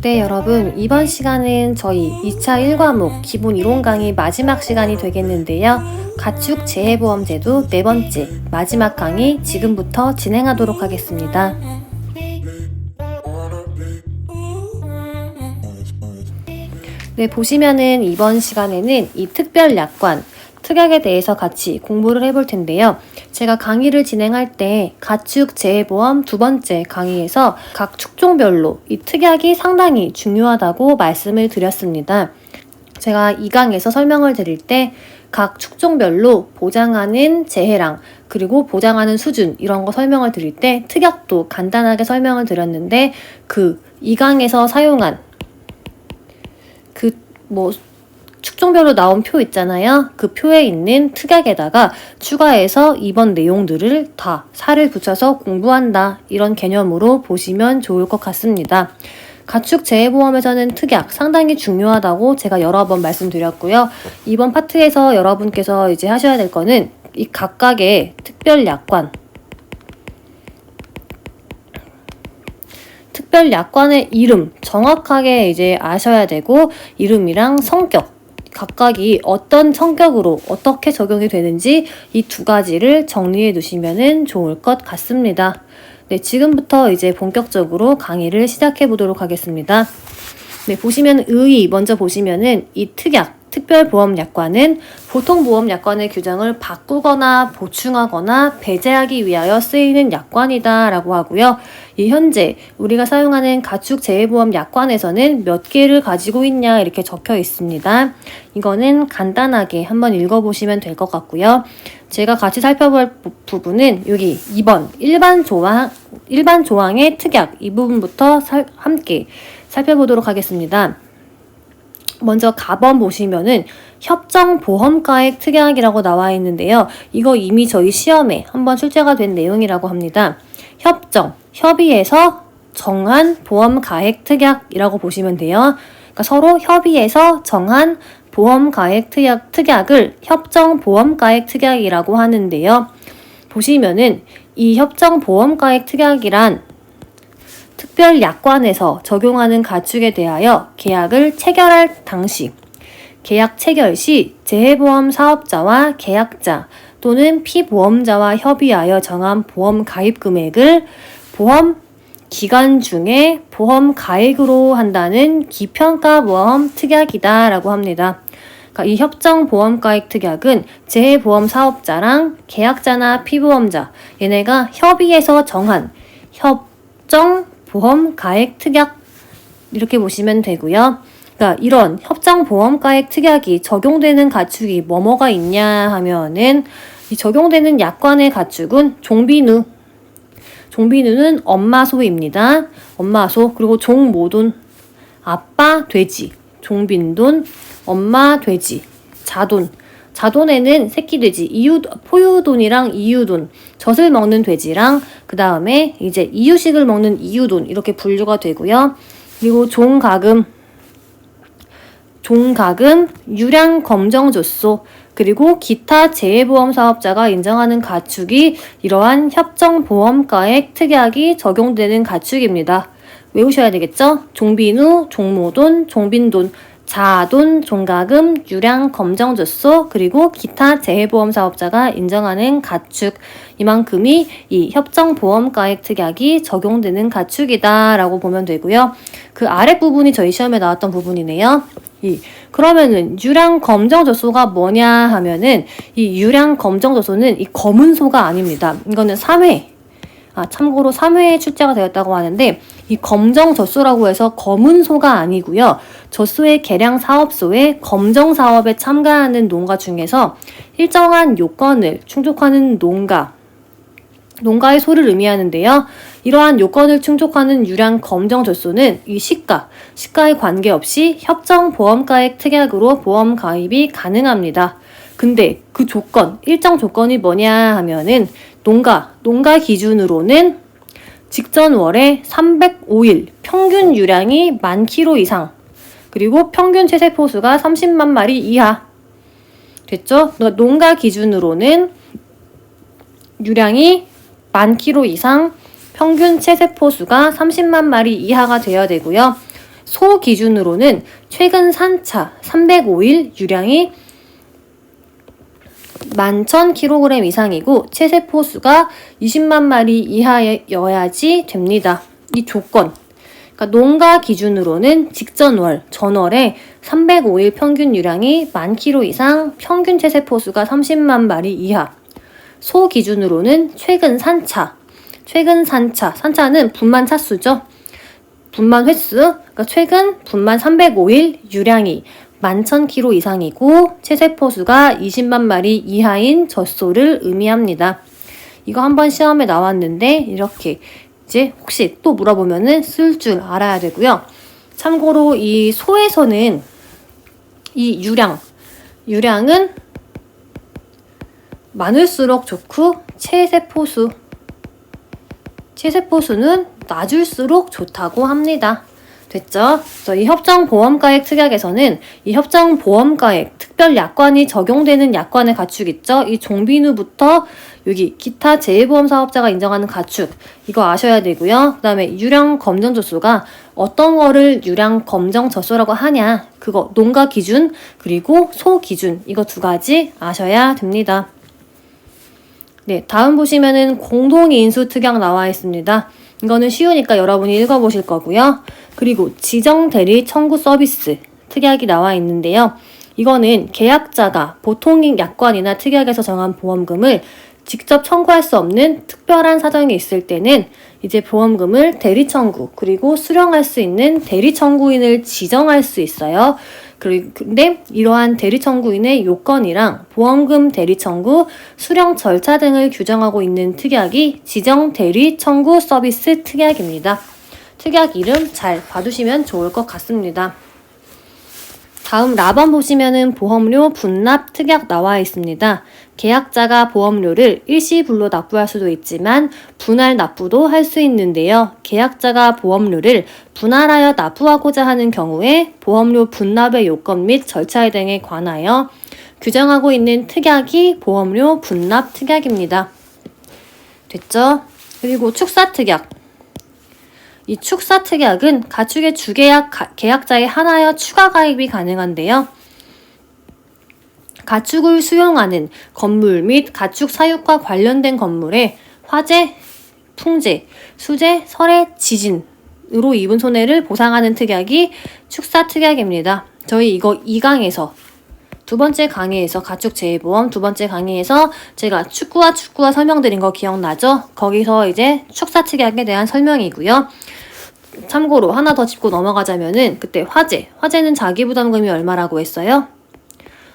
네, 여러분. 이번 시간은 저희 2차 1과목 기본 이론 강의 마지막 시간이 되겠는데요. 가축 재해보험제도 네 번째 마지막 강의 지금부터 진행하도록 하겠습니다. 네, 보시면은 이번 시간에는 이 특별 약관, 특약에 대해서 같이 공부를 해볼 텐데요. 제가 강의를 진행할 때 가축 재해보험 두 번째 강의에서 각 축종별로 이 특약이 상당히 중요하다고 말씀을 드렸습니다. 제가 이 강에서 설명을 드릴 때 각 축종별로 보장하는 재해랑 그리고 보장하는 수준 이런 거 설명을 드릴 때 특약도 간단하게 설명을 드렸는데 그 이 강에서 사용한 그뭐 축종별로 나온 표 있잖아요. 그 표에 있는 특약에다가 추가해서 이번 내용들을 다 살을 붙여서 공부한다. 이런 개념으로 보시면 좋을 것 같습니다. 가축 재해보험에서는 특약 상당히 중요하다고 제가 여러 번 말씀드렸고요. 이번 파트에서 여러분께서 이제 하셔야 될 거는 이 각각의 특별 약관, 특별 약관의 이름 정확하게 이제 아셔야 되고 이름이랑 성격 각각이 어떤 성격으로 어떻게 적용이 되는지 이 두 가지를 정리해 두시면 좋을 것 같습니다. 네, 지금부터 이제 본격적으로 강의를 시작해 보도록 하겠습니다. 네, 보시면 의의 먼저 보시면은 이 특약 특별보험약관은 보통보험약관의 규정을 바꾸거나 보충하거나 배제하기 위하여 쓰이는 약관이다 라고 하고요. 이 현재 우리가 사용하는 가축 재해보험 약관에서는 몇 개를 가지고 있냐 이렇게 적혀 있습니다. 이거는 간단하게 한번 읽어보시면 될 것 같고요. 제가 같이 살펴볼 부- 부분은 여기 2번 일반 조항 일반 조항의 특약 이 부분부터 살- 함께 살펴보도록 하겠습니다. 먼저 가번 보시면은 협정 보험가액 특약이라고 나와 있는데요. 이거 이미 저희 시험에 한번 출제가 된 내용이라고 합니다. 협정, 협의해서 정한 보험 가액 특약이라고 보시면 돼요. 그러니까 서로 협의해서 정한 보험 가액 특약, 특약을 협정 보험 가액 특약이라고 하는데요. 보시면은 이 협정 보험 가액 특약이란 특별 약관에서 적용하는 가축에 대하여 계약을 체결할 당시 계약 체결 시 재해보험 사업자와 계약자 또는 피보험자와 협의하여 정한 보험 가입 금액을 보험 기간 중에 보험 가액으로 한다는 기평가 보험 특약이다라고 합니다. 그러니까 이 협정 보험 가액 특약은 재해보험 사업자랑 계약자나 피보험자 얘네가 협의해서 정한 협정 보험 가액 특약 이렇게 보시면 되고요. 그러니까 이런 협정 보험 가액 특약이 적용되는 가축이 뭐뭐가 있냐 하면은 이 적용되는 약관의 가축은 종비누 종비누는 엄마 소입니다. 엄마 소 그리고 종모돈 아빠 돼지 종빈돈 엄마 돼지 자돈 자돈에는 새끼 돼지 이유 포유돈이랑 이유돈 젖을 먹는 돼지랑 그 다음에 이제 이유식을 먹는 이유돈 이렇게 분류가 되고요. 그리고 종가금 종가금, 유량 검정 조소, 그리고 기타 재해보험 사업자가 인정하는 가축이 이러한 협정보험가액 특약이 적용되는 가축입니다. 외우셔야 되겠죠? 종비누, 종모돈, 종빈돈, 자돈, 종가금, 유량, 검정조소, 그리고 기타 재해보험 사업자가 인정하는 가축. 이만큼이 이 협정보험가액 특약이 적용되는 가축이다라고 보면 되고요. 그 아랫부분이 저희 시험에 나왔던 부분이네요. 이 그러면은 유량 검정 젖소가 뭐냐 하면은 이 유량 검정 젖소는 이 검은 소가 아닙니다. 이거는 3회 아 참고로 3회에 출제가 되었다고 하는데 이 검정 젖소라고 해서 검은 소가 아니고요. 젖소의 개량 사업소에 검정 사업에 참가하는 농가 중에서 일정한 요건을 충족하는 농가 농가의 소를 의미하는데요. 이러한 요건을 충족하는 유량 검정 젖소는 이 시가, 시가에 관계없이 협정 보험가액 특약으로 보험 가입이 가능합니다. 근데 그 조건, 일정 조건이 뭐냐 하면은 농가, 농가 기준으로는 직전 월에 305일 평균 유량이 만 킬로 이상 그리고 평균 체세포 수가 30만 마리 이하 됐죠? 그러니까 농가 기준으로는 유량이 만 킬로 이상 평균 체세포 수가 30만 마리 이하가 되어야 되고요. 소 기준으로는 최근 산차 305일 유량이 11,000kg 이상이고 체세포 수가 20만 마리 이하여야지 됩니다. 이 조건. 그러니까 농가 기준으로는 직전월, 전월에 305일 평균 유량이 만 kg 이상, 평균 체세포 수가 30만 마리 이하. 소 기준으로는 최근 산차, 최근 산차, 산차는 분만 차수죠. 분만 횟수, 그러니까 최근 분만 305일 유량이 11,000kg 이상이고 체세포 수가 20만 마리 이하인 젖소를 의미합니다. 이거 한번 시험에 나왔는데 이렇게 이제 혹시 또 물어보면은 쓸 줄 알아야 되고요. 참고로 이 소에서는 이 유량, 유량은 많을수록 좋고 체세포수, 체세포수는 낮을수록 좋다고 합니다. 됐죠? 저희 협정보험가액 특약에서는 이 협정보험가액 특별 약관이 적용되는 약관의 가축 있죠? 이 종비누부터 여기 기타 재해보험 사업자가 인정하는 가축 이거 아셔야 되고요. 그 다음에 유량 검정 젖소가 어떤 거를 유량 검정 젖소라고 하냐 그거 농가 기준 그리고 소 기준 이거 두 가지 아셔야 됩니다. 네, 다음 보시면은 공동인수 특약 나와 있습니다. 이거는 쉬우니까 여러분이 읽어보실 거고요. 그리고 지정 대리 청구 서비스 특약이 나와 있는데요. 이거는 계약자가 보통 약관이나 특약에서 정한 보험금을 직접 청구할 수 없는 특별한 사정이 있을 때는 이제 보험금을 대리 청구 그리고 수령할 수 있는 대리 청구인을 지정할 수 있어요. 근데 이러한 대리 청구인의 요건이랑 보험금 대리 청구, 수령 절차 등을 규정하고 있는 특약이 지정 대리 청구 서비스 특약입니다. 특약 이름 잘 봐두시면 좋을 것 같습니다. 다음 라번 보시면은 보험료 분납 특약 나와 있습니다. 계약자가 보험료를 일시불로 납부할 수도 있지만 분할 납부도 할 수 있는데요. 계약자가 보험료를 분할하여 납부하고자 하는 경우에 보험료 분납의 요건 및 절차 등에 관하여 규정하고 있는 특약이 보험료 분납 특약입니다. 됐죠? 그리고 축사 특약. 이 축사 특약은 가축의 주계약 가- 계약자에 한하여 추가 가입이 가능한데요. 가축을 수용하는 건물 및 가축 사육과 관련된 건물에 화재, 풍재, 수재, 설해, 지진으로 입은 손해를 보상하는 특약이 축사 특약입니다. 저희 이거 2강에서 두 번째 강의에서 가축 재해보험 두 번째 강의에서 제가 축구와 축구와 설명드린 거 기억나죠? 거기서 이제 축사 특약에 대한 설명이고요. 참고로 하나 더 짚고 넘어가자면은 그때 화재, 화재는 자기 부담금이 얼마라고 했어요?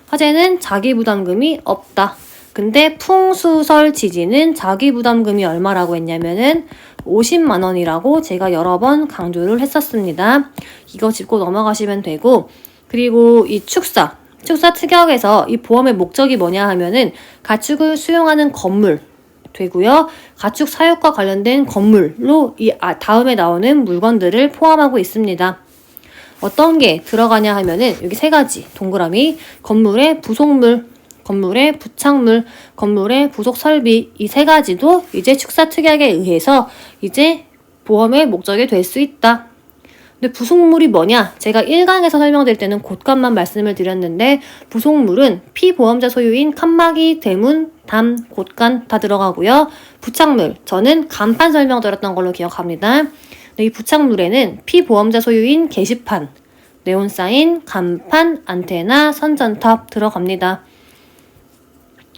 화재는 자기 부담금이 없다. 근데 풍수설 지진은 자기 부담금이 얼마라고 했냐면은 50만 원이라고 제가 여러 번 강조를 했었습니다. 이거 짚고 넘어가시면 되고 그리고 이 축사 축사 특약에서 이 보험의 목적이 뭐냐 하면은 가축을 수용하는 건물 되고요. 가축 사육과 관련된 건물로 이 아- 다음에 나오는 물건들을 포함하고 있습니다. 어떤 게 들어가냐 하면은 여기 세 가지 동그라미 건물의 부속물, 건물의 부착물, 건물의 부속 설비 이 세 가지도 이제 축사 특약에 의해서 이제 보험의 목적이 될 수 있다. 근데 부속물이 뭐냐? 제가 1강에서 설명드릴 때는 곳간만 말씀을 드렸는데 부속물은 피보험자 소유인 칸막이, 대문, 담, 곳간 다 들어가고요. 부착물 저는 간판 설명 드렸던 걸로 기억합니다. 네, 이 부착물에는 피보험자 소유인 게시판, 네온사인, 간판, 안테나, 선전탑 들어갑니다.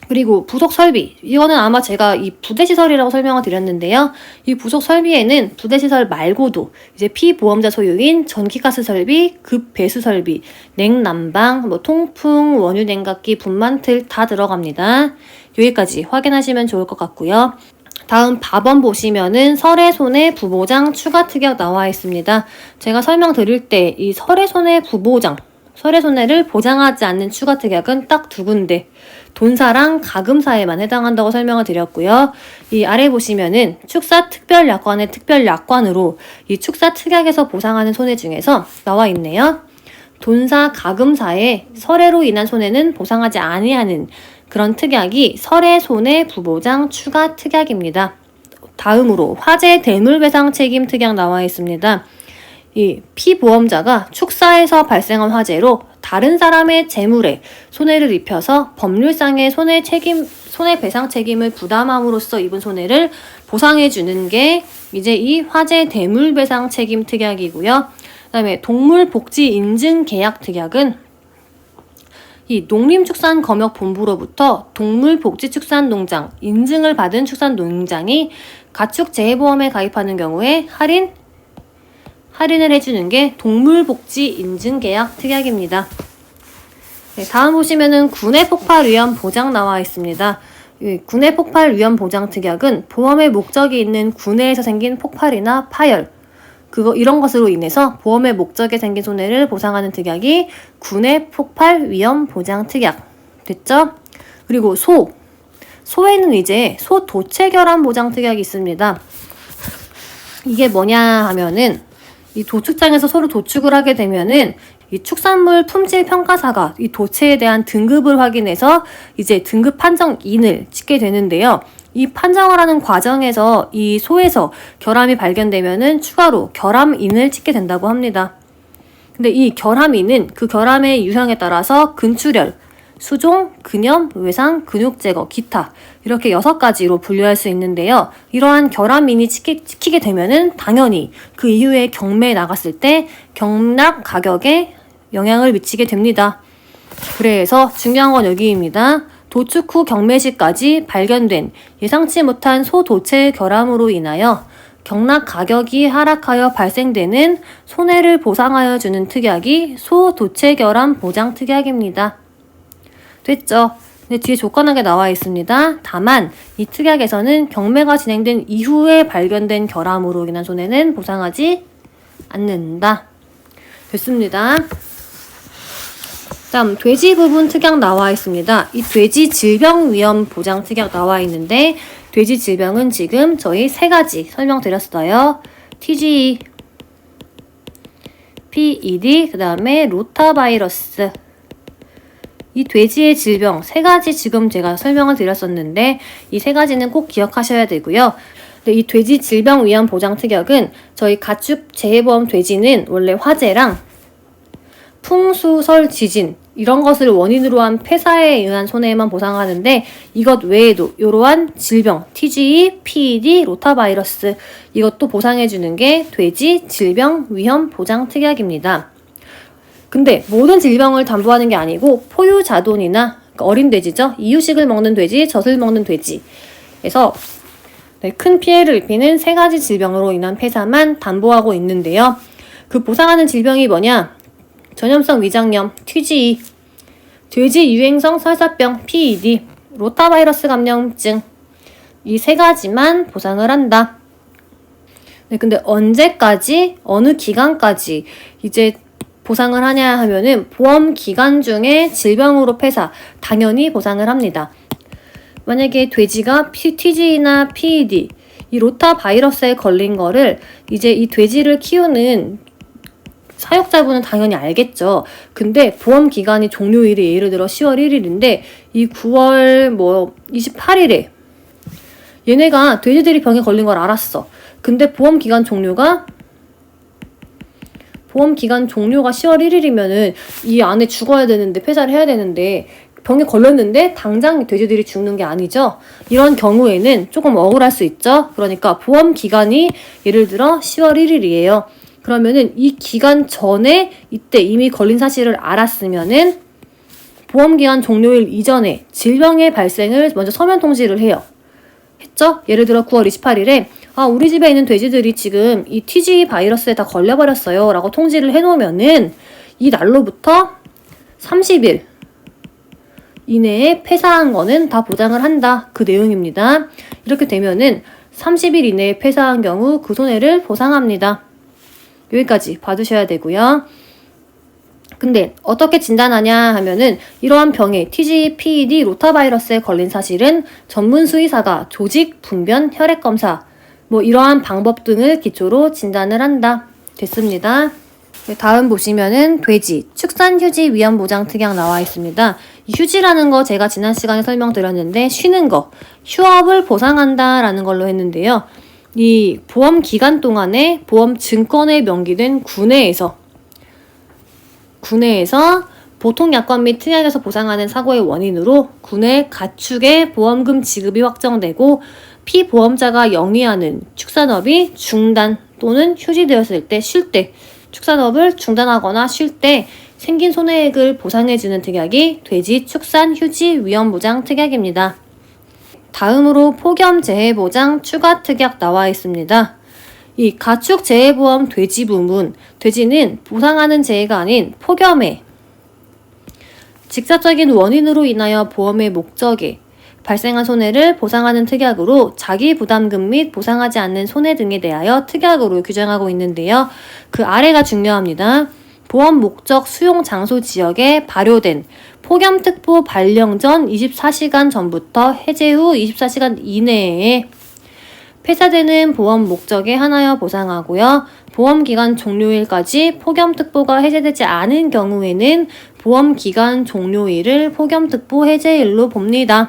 그리고 부속 설비. 이거는 아마 제가 이 부대시설이라고 설명을 드렸는데요. 이 부속 설비에는 부대시설 말고도 이제 피보험자 소유인 전기가스 설비, 급배수 설비, 냉난방, 뭐 통풍, 원유 냉각기, 분만틀 다 들어갑니다. 여기까지 확인하시면 좋을 것 같고요. 다음 밥원 보시면은 설해손해 부보장 추가 특약 나와 있습니다. 제가 설명드릴 때 이 설해손해 부보장, 설해손해를 보장하지 않는 추가 특약은 딱 두 군데 돈사랑 가금사에만 해당한다고 설명을 드렸고요. 이 아래 보시면은 축사 특별 약관의 특별 약관으로 이 축사 특약에서 보상하는 손해 중에서 나와 있네요. 돈사 가금사의 설해로 인한 손해는 보상하지 아니하는 그런 특약이 설해 손해 부보장 추가 특약입니다. 다음으로 화재 대물배상 책임 특약 나와 있습니다. 이 피보험자가 축사에서 발생한 화재로 다른 사람의 재물에 손해를 입혀서 법률상의 손해 책임 손해배상 책임을 부담함으로써 입은 손해를 보상해 주는 게 이제 이 화재 대물배상 책임 특약이고요. 그 다음에 동물복지 인증 계약 특약은 이 농림축산검역본부로부터 동물복지축산농장 인증을 받은 축산농장이 가축 재해보험에 가입하는 경우에 할인 할인을 해주는 게 동물복지 인증계약 특약입니다. 네, 다음 보시면은 군의 폭발 위험 보장 나와 있습니다. 이 군의 폭발 위험 보장 특약은 보험의 목적이 있는 군내에서 생긴 폭발이나 파열, 그거 이런 것으로 인해서 보험의 목적에 생긴 손해를 보상하는 특약이 군의 폭발 위험 보장 특약 됐죠? 그리고 소 소에는 이제 소 도체 결함 보장 특약이 있습니다. 이게 뭐냐 하면은 이 도축장에서 소를 도축을 하게 되면은 이 축산물 품질 평가사가 이 도체에 대한 등급을 확인해서 이제 등급 판정 인을 찍게 되는데요. 이 판정을 하는 과정에서 이 소에서 결함이 발견되면은 추가로 결함인을 찍게 된다고 합니다. 근데 이 결함인은 그 결함의 유형에 따라서 근출혈, 수종, 근염, 외상, 근육 제거, 기타 이렇게 여섯 가지로 분류할 수 있는데요. 이러한 결함인이 찍히, 찍히 게 되면은 당연히 그 이후에 경매에 나갔을 때 경락 가격에 영향을 미치게 됩니다. 그래서 중요한 건 여기입니다. 도축 후 경매 시까지 발견된 예상치 못한 소도체 결함으로 인하여 경락 가격이 하락하여 발생되는 손해를 보상하여 주는 특약이 소도체 결함 보장 특약입니다. 됐죠? 근데 뒤에 조건하게 나와 있습니다. 다만 이 특약에서는 경매가 진행된 이후에 발견된 결함으로 인한 손해는 보상하지 않는다. 됐습니다. 다음 돼지 부분 특약 나와 있습니다. 이 돼지 질병 위험 보장 특약 나와 있는데 돼지 질병은 지금 저희 세 가지 설명드렸어요. TGE, PED, 그 다음에 로타바이러스. 이 돼지의 질병 세 가지 지금 제가 설명을 드렸었는데 이 세 가지는 꼭 기억하셔야 되고요. 이 돼지 질병 위험 보장 특약은 저희 가축 재해보험 돼지는 원래 화재랑 풍수설 지진 이런 것을 원인으로 한 폐사에 의한 손해만 보상하는데 이것 외에도 이러한 질병 TGE, PED, 로타바이러스 이것도 보상해 주는 게 돼지 질병 위험 보장 특약입니다. 근데 모든 질병을 담보하는 게 아니고 포유 자돈이나 그러니까 어린 돼지죠. 이유식을 먹는 돼지, 젖을 먹는 돼지에서 네, 큰 피해를 입히는 세 가지 질병으로 인한 폐사만 담보하고 있는데요. 그 보상하는 질병이 뭐냐? 전염성 위장염, TGE, 돼지 유행성 설사병, PED, 로타바이러스 감염증 이 세 가지만 보상을 한다. 네, 근데 언제까지 어느 기간까지 이제 보상을 하냐 하면은 보험 기간 중에 질병으로 폐사 당연히 보상을 합니다. 만약에 돼지가 TG나 PED 이 로타 바이러스에 걸린 거를 이제 이 돼지를 키우는 사육자분은 당연히 알겠죠. 근데 보험 기간이 종료일이 예를 들어 10월 1일인데 이 9월 뭐 28일에 얘네가 돼지들이 병에 걸린 걸 알았어. 근데 보험 기간 종료가 보험 기간 종료가 10월 1일이면은 이 안에 죽어야 되는데 폐사를 해야 되는데 병에 걸렸는데 당장 돼지들이 죽는 게 아니죠. 이런 경우에는 조금 억울할 수 있죠. 그러니까 보험 기간이 예를 들어 10월 1일이에요. 그러면은 이 기간 전에 이때 이미 걸린 사실을 알았으면은 보험 기간 종료일 이전에 질병의 발생을 먼저 서면 통지를 해요. 했죠? 예를 들어 9월 28일에 아 우리 집에 있는 돼지들이 지금 이 TG 바이러스에 다 걸려버렸어요 라고 통지를 해놓으면은 이 날로부터 30일 이내에 폐사한 거는 다 보장을 한다 그 내용입니다. 이렇게 되면은 30일 이내에 폐사한 경우 그 손해를 보상합니다. 여기까지 봐두셔야 되고요. 근데 어떻게 진단하냐 하면은 이러한 병에 TG, PED, 로타바이러스에 걸린 사실은 전문 수의사가 조직, 분변, 혈액 검사 뭐 이러한 방법 등을 기초로 진단을 한다. 됐습니다. 네, 다음 보시면은 돼지 축산 휴지 위험 보장 특약 나와 있습니다. 이 휴지라는 거 제가 지난 시간에 설명드렸는데 쉬는 거 휴업을 보상한다라는 걸로 했는데요. 이 보험 기간 동안에 보험 증권에 명기된 구내에서 구내에서 보통 약관 및 특약에서 보상하는 사고의 원인으로 구내 가축의 보험금 지급이 확정되고 피보험자가 영위하는 축산업이 중단 또는 휴지되었을 때 쉴 때 축산업을 중단하거나 쉴 때 생긴 손해액을 보상해주는 특약이 돼지 축산 휴지 위험 보장 특약입니다. 다음으로 폭염 재해 보장 추가 특약 나와 있습니다. 이 가축 재해 보험 돼지 부문 돼지는 보상하는 재해가 아닌 폭염에 직접적인 원인으로 인하여 보험의 목적에 발생한 손해를 보상하는 특약으로 자기 부담금 및 보상하지 않는 손해 등에 대하여 특약으로 규정하고 있는데요. 그 아래가 중요합니다. 보험 목적 수용 장소 지역에 발효된 폭염특보 발령 전 24시간 전부터 해제 후 24시간 이내에 폐사되는 보험 목적에 한하여 보상하고요. 보험 기간 종료일까지 폭염특보가 해제되지 않은 경우에는 보험 기간 종료일을 폭염특보 해제일로 봅니다.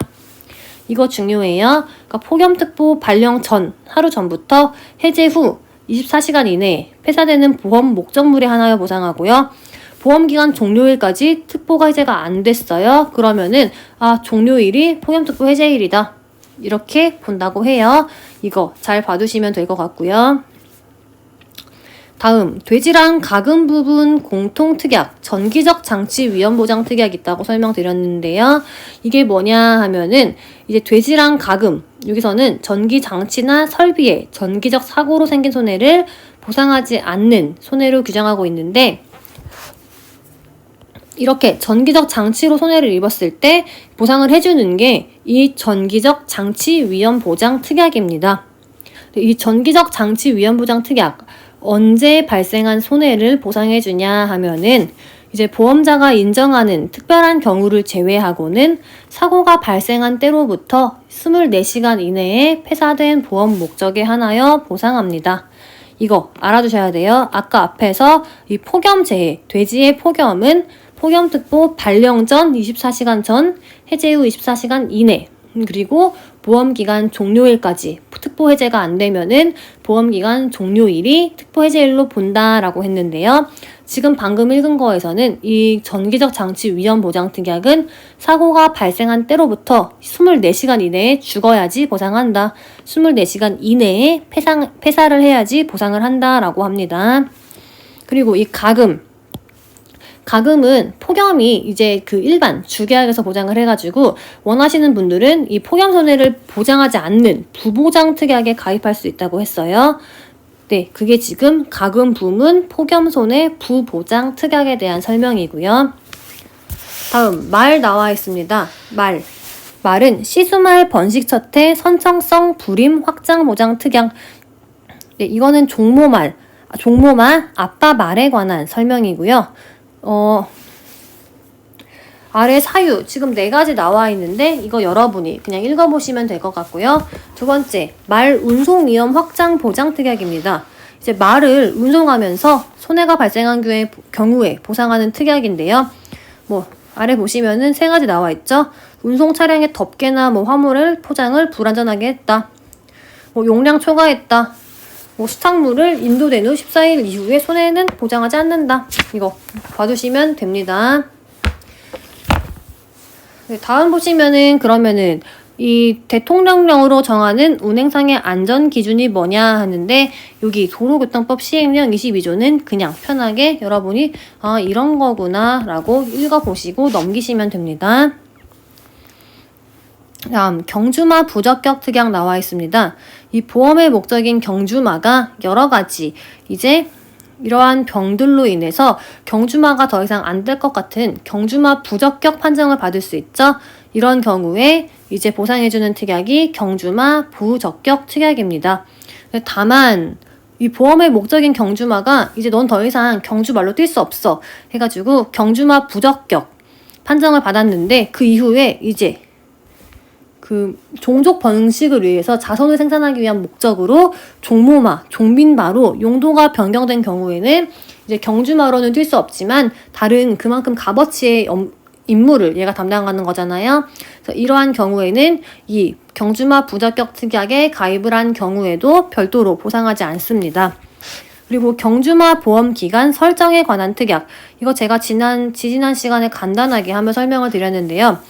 이거 중요해요. 그러니까 폭염특보 발령 전, 하루 전부터 해제 후 24시간 이내에 폐사되는 보험 목적물에 한하여 보상하고요. 보험기간 종료일까지 특보가 해제가 안 됐어요. 그러면은 아 종료일이 폭염특보 해제일이다. 이렇게 본다고 해요. 이거 잘 봐두시면 될 것 같고요. 다음 돼지랑 가금 부분 공통 특약 전기적 장치 위험 보장 특약 있다고 설명드렸는데요. 이게 뭐냐 하면은 이제 돼지랑 가금 여기서는 전기 장치나 설비에 전기적 사고로 생긴 손해를 보상하지 않는 손해로 규정하고 있는데 이렇게 전기적 장치로 손해를 입었을 때 보상을 해주는 게 이 전기적 장치 위험 보장 특약입니다. 이 전기적 장치 위험 보장 특약 언제 발생한 손해를 보상해 주냐 하면은 이제 보험자가 인정하는 특별한 경우를 제외하고는 사고가 발생한 때로부터 24시간 이내에 폐사된 보험 목적에 한하여 보상합니다. 이거 알아두셔야 돼요. 아까 앞에서 이 폭염 재해, 돼지의 폭염은 폭염특보 발령 전 24시간 전, 해제 후 24시간 이내, 그리고 보험기간 종료일까지 특보 해제가 안 되면은 보험기간 종료일이 특보 해제일로 본다라고 했는데요. 지금 방금 읽은 거에서는 이 전기적 장치 위험 보장 특약은 사고가 발생한 때로부터 24시간 이내에 죽어야지 보상한다. 24시간 이내에 폐상, 폐사를 해야지 보상을 한다라고 합니다. 그리고 이 가금, 가금은 폭염이 이제 그 일반 주계약에서 보장을 해가지고 원하시는 분들은 이 폭염 손해를 보장하지 않는 부보장 특약에 가입할 수 있다고 했어요. 네, 그게 지금 가금 부문 폭염 손해 부보장 특약에 대한 설명이고요. 다음 말 나와 있습니다. 말. 말은 시수말 번식처태 선청성 불임 확장 보장 특약. 네, 이거는 종모말. 아, 종모말 아빠 말에 관한 설명이고요. 어, 아래 사유 지금 네 가지 나와 있는데 이거 여러분이 그냥 읽어보시면 될 것 같고요. 두 번째 말 운송 위험 확장 보장 특약입니다. 이제 말을 운송하면서 손해가 발생한 경우에, 보상하는 특약인데요. 뭐 아래 보시면은 세 가지 나와 있죠. 운송 차량의 덮개나 뭐 화물을 포장을 불안전하게 했다. 뭐 용량 초과했다. 뭐 수탁물을 인도된 후 14일 이후에 손해는 보장하지 않는다. 이거 봐두시면 됩니다. 네, 다음 보시면은 그러면은 이 대통령령으로 정하는 운행상의 안전 기준이 뭐냐 하는데 여기 도로교통법 시행령 22조는 그냥 편하게 여러분이 아 이런 거구나 라고 읽어보시고 넘기시면 됩니다. 다음 경주마 부적격 특약 나와 있습니다. 이 보험의 목적인 경주마가 여러 가지 이제 이러한 병들로 인해서 경주마가 더 이상 안 될 것 같은 경주마 부적격 판정을 받을 수 있죠. 이런 경우에 이제 보상해주는 특약이 경주마 부적격 특약입니다. 다만 이 보험의 목적인 경주마가 이제 넌 더 이상 경주말로 뛸 수 없어 해가지고 경주마 부적격 판정을 받았는데 그 이후에 이제 그 종족 번식을 위해서 자손을 생산하기 위한 목적으로 종모마, 종민마로 용도가 변경된 경우에는 이제 경주마로는 뛸 수 없지만 다른 그만큼 값어치의 임무를 얘가 담당하는 거잖아요. 그래서 이러한 경우에는 이 경주마 부적격 특약에 가입을 한 경우에도 별도로 보상하지 않습니다. 그리고 경주마 보험 기간 설정에 관한 특약. 이거 제가 지난, 지지난 시간에 간단하게 한번 설명을 드렸는데요.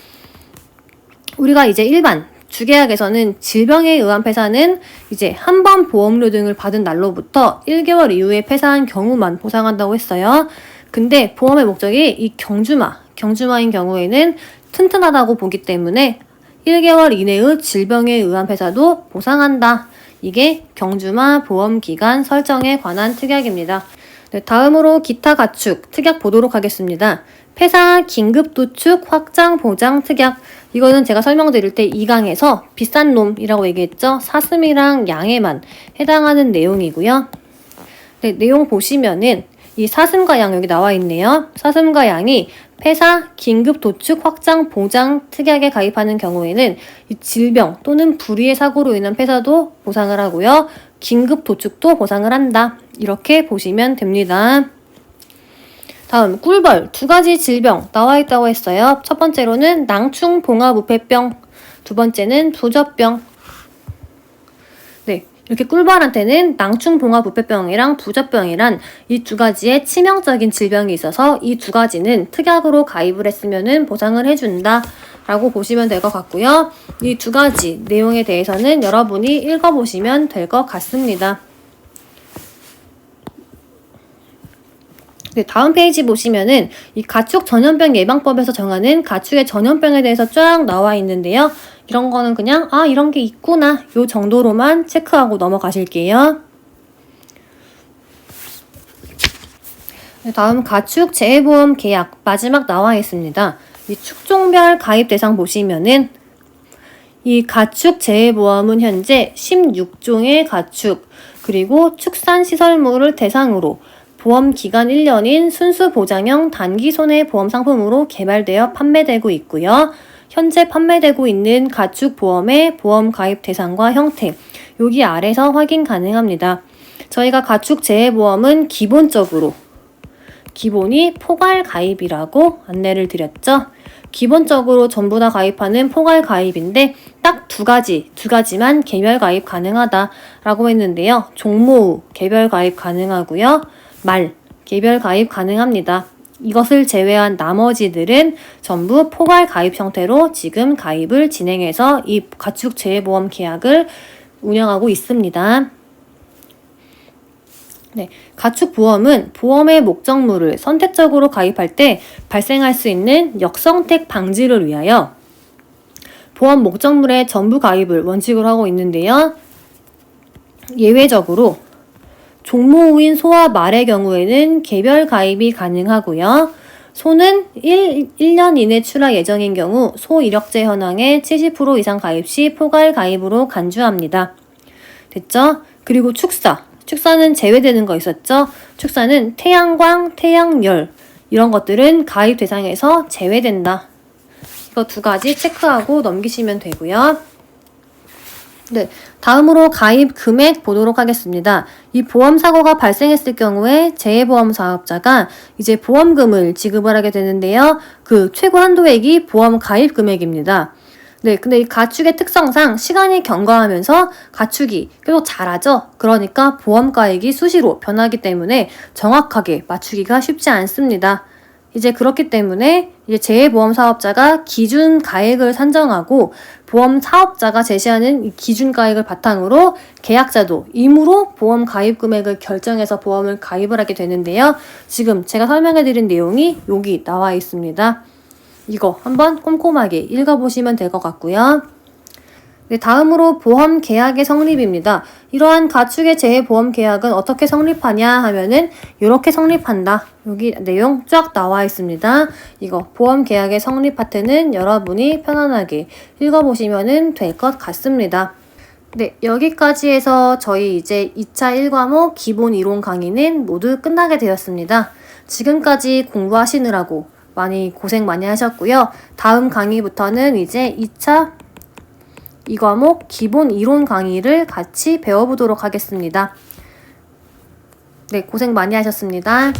우리가 이제 일반 주계약에서는 질병에 의한 폐사는 이제 한 번 보험료 등을 받은 날로부터 1개월 이후에 폐사한 경우만 보상한다고 했어요. 근데 보험의 목적이 이 경주마, 경주마인 경우에는 튼튼하다고 보기 때문에 1개월 이내의 질병에 의한 폐사도 보상한다. 이게 경주마 보험 기간 설정에 관한 특약입니다. 네, 다음으로 기타 가축 특약 보도록 하겠습니다. 폐사 긴급 도축 확장 보장 특약. 이거는 제가 설명드릴 때 2강에서 비싼 놈이라고 얘기했죠. 사슴이랑 양에만 해당하는 내용이고요. 네, 내용 보시면은 이 사슴과 양 여기 나와 있네요. 사슴과 양이 폐사, 긴급 도축, 확장, 보장 특약에 가입하는 경우에는 이 질병 또는 불의의 사고로 인한 폐사도 보상을 하고요. 긴급 도축도 보상을 한다. 이렇게 보시면 됩니다. 다음 꿀벌 두 가지 질병 나와 있다고 했어요. 첫 번째로는 낭충 봉합 우폐병, 두 번째는 부젖병. 네, 이렇게 꿀벌한테는 낭충 봉합 우폐병이랑 부젖병이란 이 두 가지의 치명적인 질병이 있어서 이 두 가지는 특약으로 가입을 했으면은 보상을 해준다. 라고 보시면 될 것 같고요. 이 두 가지 내용에 대해서는 여러분이 읽어보시면 될 것 같습니다. 네, 다음 페이지 보시면은 이 가축 전염병 예방법에서 정하는 가축의 전염병에 대해서 쫙 나와 있는데요. 이런 거는 그냥 아 이런 게 있구나 요 정도로만 체크하고 넘어가실게요. 네, 다음 가축 재해보험 계약 마지막 나와 있습니다. 이 축종별 가입 대상 보시면은 이 가축 재해보험은 현재 16종의 가축 그리고 축산시설물을 대상으로 보험 기간 1년인 순수 보장형 단기 손해 보험 상품으로 개발되어 판매되고 있고요. 현재 판매되고 있는 가축 보험의 보험 가입 대상과 형태 여기 아래서 확인 가능합니다. 저희가 가축 재해보험은 기본적으로 기본이 포괄 가입이라고 안내를 드렸죠. 기본적으로 전부 다 가입하는 포괄 가입인데 딱 두 가지, 두 가지만 개별 가입 가능하다라고 했는데요. 종모우 개별 가입 가능하고요. 말 개별 가입 가능합니다. 이것을 제외한 나머지들은 전부 포괄 가입 형태로 지금 가입을 진행해서 이 가축 재해보험 계약을 운영하고 있습니다. 네, 가축 보험은 보험의 목적물을 선택적으로 가입할 때 발생할 수 있는 역선택 방지를 위하여 보험 목적물의 전부 가입을 원칙으로 하고 있는데요. 예외적으로 종모우인 소와 말의 경우에는 개별 가입이 가능하고요. 소는 1, 1년 이내 출하 예정인 경우 소 이력제 현황의 70% 이상 가입 시 포괄 가입으로 간주합니다. 됐죠? 그리고 축사. 축사는 제외되는 거 있었죠? 축사는 태양광, 태양열 이런 것들은 가입 대상에서 제외된다. 이거 두 가지 체크하고 넘기시면 되고요. 네, 다음으로 가입 금액 보도록 하겠습니다. 이 보험 사고가 발생했을 경우에 재해보험 사업자가 이제 보험금을 지급을 하게 되는데요. 그 최고 한도액이 보험 가입 금액입니다. 네, 근데 이 가축의 특성상 시간이 경과하면서 가축이 계속 자라죠. 그러니까 보험가액이 수시로 변하기 때문에 정확하게 맞추기가 쉽지 않습니다. 이제 그렇기 때문에 이제 재해보험 사업자가 기준 가액을 산정하고 보험 사업자가 제시하는 기준 가액을 바탕으로 계약자도 임으로 보험 가입 금액을 결정해서 보험을 가입을 하게 되는데요. 지금 제가 설명해 드린 내용이 여기 나와 있습니다. 이거 한번 꼼꼼하게 읽어보시면 될 것 같고요. 네, 다음으로 보험 계약의 성립입니다. 이러한 가축의 재해 보험 계약은 어떻게 성립하냐 하면은 이렇게 성립한다. 여기 내용 쫙 나와 있습니다. 이거 보험 계약의 성립 파트는 여러분이 편안하게 읽어보시면 될 것 같습니다. 네, 여기까지 해서 저희 이제 2차 1과목 기본 이론 강의는 모두 끝나게 되었습니다. 지금까지 공부하시느라고 많이 고생 많이 하셨고요. 다음 강의부터는 이제 2차 이 과목 기본 이론 강의를 같이 배워보도록 하겠습니다. 네, 고생 많이 하셨습니다.